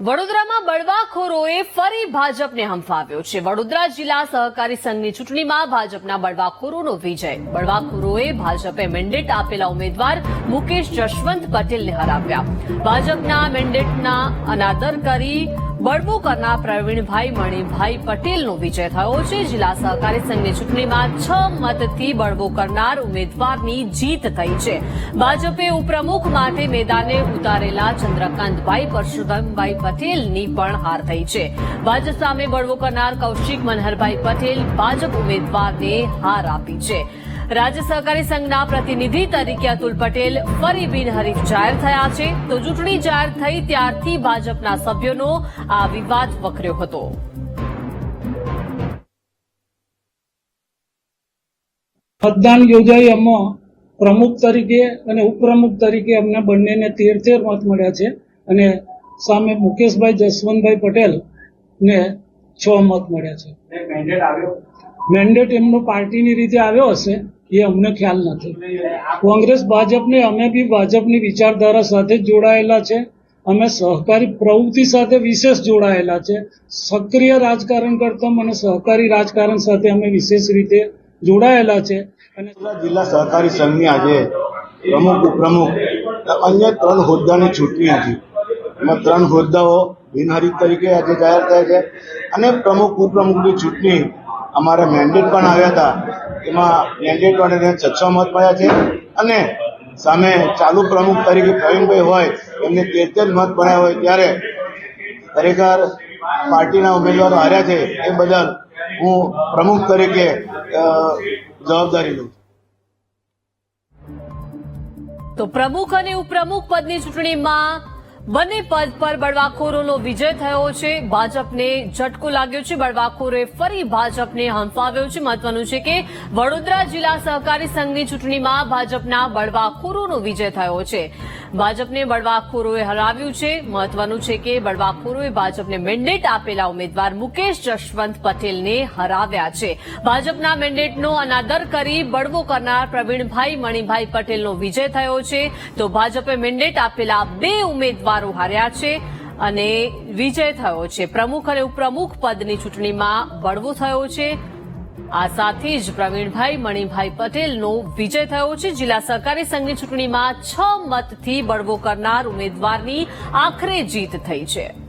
વડોદરામાં બળવાખોરોએ ફરી ભાજપને હંફાવ્યો છે. વડોદરા જિલ્લા સહકારી સંઘની ચૂંટણીમાં ભાજપના બળવાખોરોનો વિજય. બળવાખોરોએ ભાજપે મેન્ડેટ આપેલા ઉમેદવાર મુકેશ જશવંત પટેલને હરાવ્યા. ભાજપના મેન્ડેટના અનાદર કરી બળવો કરનાર પ્રવીણભાઈ મણિભાઈ પટેલનો વિજય થયો છે. જિલ્લા સહકારી સંઘની ચૂંટણીમાં છ મતથી બળવો કરનાર ઉમેદવારની જીત થઈ છે. ભાજપે ઉપપ્રમુખ માટે મેદાને ઉતારેલા ચંદ્રકાંતભાઈ, પરશુરામભાઈ પટેલની પણ હાર થઈ છે. ભાજપ સામે બળવો કરનાર કૌશિક મનહરભાઈ પટેલ ભાજપ ઉમેદવારને હાર આપી છે. રાજ્ય સહકારી સંઘના પ્રતિનિધિ તરીકે અતુલ પટેલ ફરી બિનહરીફ જાહેર થયા છે. તો ચૂંટણી જાહેર થઈ ત્યારથી ભાજપના સભ્યોનો આ વિવાદ વકર્યો હતો. મતદાન યોજાઈ એમાં પ્રમુખ તરીકે અને ઉપપ્રમુખ તરીકે અમને બંનેને તેર તેર મત મળ્યા છે. અને સામે મુકેશભાઈ જસવંતભાઈ પટેલ ને છ મત મળ્યા છે. મેન્ડેટ મેન્ડેટ એમનો પાર્ટીની રીતે આવ્યો હશે. એ અમને ખ્યાલ નથી. કોંગ્રેસ, ભાજપને અમે બી ભાજપની વિચારધારા સાથે જોડાયેલા છે. અમે સહકારી પ્રવૃત્તિ સાથે વિશેષ જોડાયેલા છે. સક્રિય રાજકારણ કરતા અને સહકારી રાજકારણ સાથે અમે વિશેષ રીતે જોડાયેલા છે. અને જિલ્લા સહકારી સંઘની આજે પ્રમુખ, ઉપપ્રમુખ, અન્ય ત્રણ હોદ્દાની ચૂંટણી હતી. એમાં ત્રણ હોદ્દાઓ બિનહરીફ તરીકે આજે જાહેર થયા છે. અને પ્રમુખ, ઉપપ્રમુખની ચૂંટણી અમારે મેન્ડેટ પણ આવ્યા હતા. એમાં મેન્ડેટ વાળાને છ મત મળ્યા છે. અને સામે ચાલુ પ્રમુખ તરીકે પ્રવીણભાઈ હોય, એમને તેર મત મળ્યા હોય ત્યારે ખરેખર પાર્ટીના ઉમેદવારો હાર્યા છે. એ બદલ હું પ્રમુખ તરીકે જવાબદારી લઉં તો પ્રમુખ અને ઉપપ્રમુખ પદની ચૂંટણીમાં બંને પદ પર બળવાખોરોનો વિજય થયો છે. ભાજપને ઝટકો લાગ્યો છે. બળવાખોરોએ ફરી ભાજપને હંફાવ્યો છે. મહત્વનું છે કે વડોદરા જિલ્લા સહકારી સંઘની ચૂંટણીમાં ભાજપના બળવાખોરોનો વિજય થયો છે. ભાજપને બળવાખોરોએ હરાવ્યું છે. મહત્વનું છે કે બળવાખોરોએ ભાજપને મેન્ડેટ આપેલા ઉમેદવાર મુકેશ જશવંત પટેલને હરાવ્યા છે. ભાજપના મેન્ડેટનો અનાદર કરી બળવો કરનાર પ્રવીણભાઈ મણિભાઈ પટેલનો વિજય થયો છે. તો ભાજપે મેન્ડેટ આપેલા બે ઉમેદવારો હાર્યા છે અને વિજય થયો છે. પ્રમુખ અને ઉપપ્રમુખ પદની ચૂંટણીમાં બળવો થયો છે. આ સાથે જ પ્રવીણભાઈ, મણિભાઈ પટેલનો વિજય થયો છે. જિલ્લા સહકારી સંઘની ચૂંટણીમાં છ મતથી બળવો કરનાર ઉમેદવારની આખરે જીત થઈ છે.